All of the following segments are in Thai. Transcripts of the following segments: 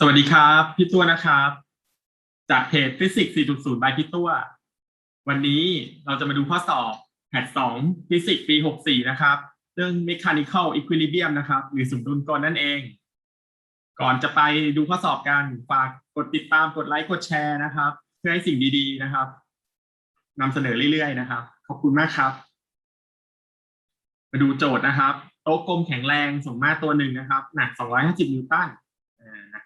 สวัสดีครับ พี่ตัวนะครับ จากเพจฟิสิกส์ 4.0 by พี่ตัว วันนี้เราจะมาดูข้อสอบแพท2ฟิสิกส์ปี 64 นะครับ เรื่อง mechanical equilibrium นะครับ หรือสมดุลกลนั่นเอง ก่อนจะไปดูข้อสอบกัน ฝากกดติดตามกดไลค์กดแชร์นะครับ เพื่อให้สิ่งดีๆนะครับนำเสนอเรื่อยๆนะครับ ขอบคุณมากครับ มาดูโจทย์นะครับ โต๊ะกลมแข็งแรงส่งมาตัวหนึ่งนะครับ หนัก 250 นิวตัน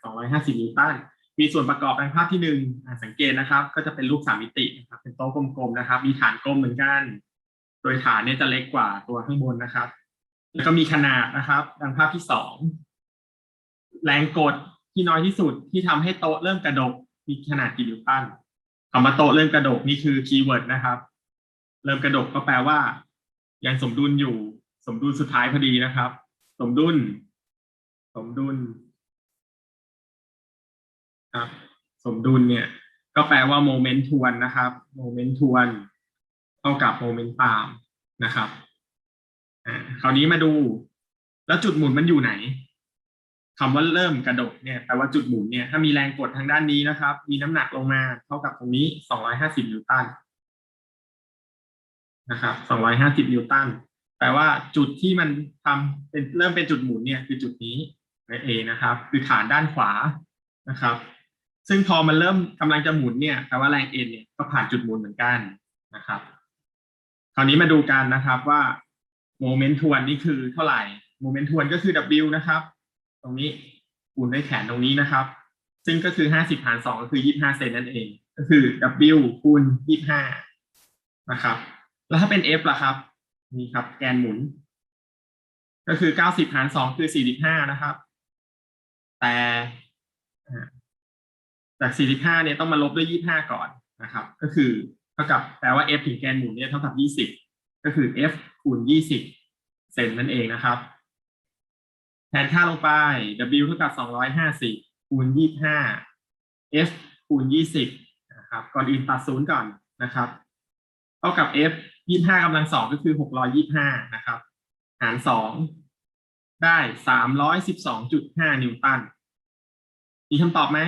250 นิวตัน มีส่วนประกอบดังภาพที่หนึ่งสังเกตนะครับ ก็จะเป็นรูปสามมิตินะครับ เป็นโต๊ะกลมๆนะครับ มีฐานกลมเหมือนกัน โดยฐานเนี่ยจะเล็กกว่าตัวข้างบนนะครับ แล้วก็มีขนาดนะครับ ดังภาพที่สอง แรงกดที่น้อยที่สุดที่ทำให้โต๊ะเริ่มกระดก มีขนาดกี่นิวตันคำว่าโต๊ะเริ่มกระดกนี่คือคีย์เวิร์ดนะครับ เริ่มกระดกก็แปลว่า ยังสมดุลอยู่ สมดุลสุดท้ายพอดีนะครับ สมดุล สมดุล ครับ สมดุลเนี่ย ก็แปลว่าโมเมนต์ทวนนะครับโมเมนต์ทวนเท่ากับโมเมนต์ตามนะครับอ่าคราวนี้มาดู แล้วจุดหมุนมันอยู่ไหนคำว่าเริ่มกระโดกเนี่ยแปลว่าจุดหมุนเนี่ยถ้ามีแรงกดทางด้านนี้นะครับ มีน้ำหนักลงมาเท่ากับตรงนี้ 250 นิวตันนะครับ 250 นิวตันแปลว่าจุดที่มันทำเป็นเริ่มเป็นจุดหมุนเนี่ยคือจุดนี้ใน A นะครับ คือฐานด้านขวานะครับ ซึ่งพอมันเริ่มกำลังจะหมุนเนี่ยแปลว่าแรง N เนี่ยก็ผ่านจุดหมุนเหมือนกันนะครับ คราวนี้มาดูกันนะครับว่าโมเมนต์ทวนนี่คือเท่าไหร่โมเมนต์ทวนก็คือ W นะครับ ตรงนี้คูณด้วยแขนตรงนี้นะครับ ซึ่งก็คือ 50หาร2ก็คือ 25 เซนนั่นเอง ก็คือ W คูณ 25 นะครับ แล้วถ้าเป็น F ล่ะครับ นี่ครับแกนหมุน ก็คือ 90หาร2คือ 45 นะครับ แต่ จาก 45 เนี่ยต้องมาลบด้วย 25 ก่อนนะครับ ก็คือเท่ากับแปลว่า F ถึงแกนหมุนเนี่ยเท่ากับ 20 ก็คือ F คูณ 20 เซนนั่นเองนะครับ แทนค่าลงไป W เท่ากับ 250คูณ 25 F คูณ 20 นะครับ ก่อนอื่นตัดศูนย์ก่อนนะครับ เท่ากับ F 25กำลังสองก็คือ 625 นะครับ หาร 2 ได้ 312.5 นิวตัน มีคำตอบไหม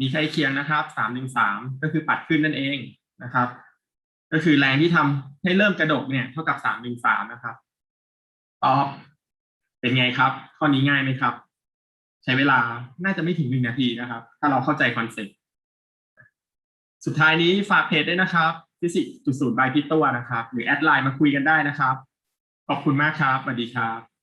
มีใกล้เคียงนะครับ313ก็คือปัดขึ้นนั่นเองนะครับ ก็คือแรงที่ทำให้เริ่มกระดกเนี่ยเท่ากับ313นะครับตอบเป็นไงครับ ข้อนี้ง่ายไหมครับ ใช้เวลาน่าจะไม่ถึงหนึ่งนาทีนะครับ ถ้าเราเข้าใจคอนเซ็ปต์สุดท้ายนี้ฝากเพจด้วยนะครับฟิสิกส์จุดศูนย์บายพี่ตัวนะครับ หรือแอดไลน์มาคุยกันได้นะครับ ขอบคุณมากครับสวัสดีครับ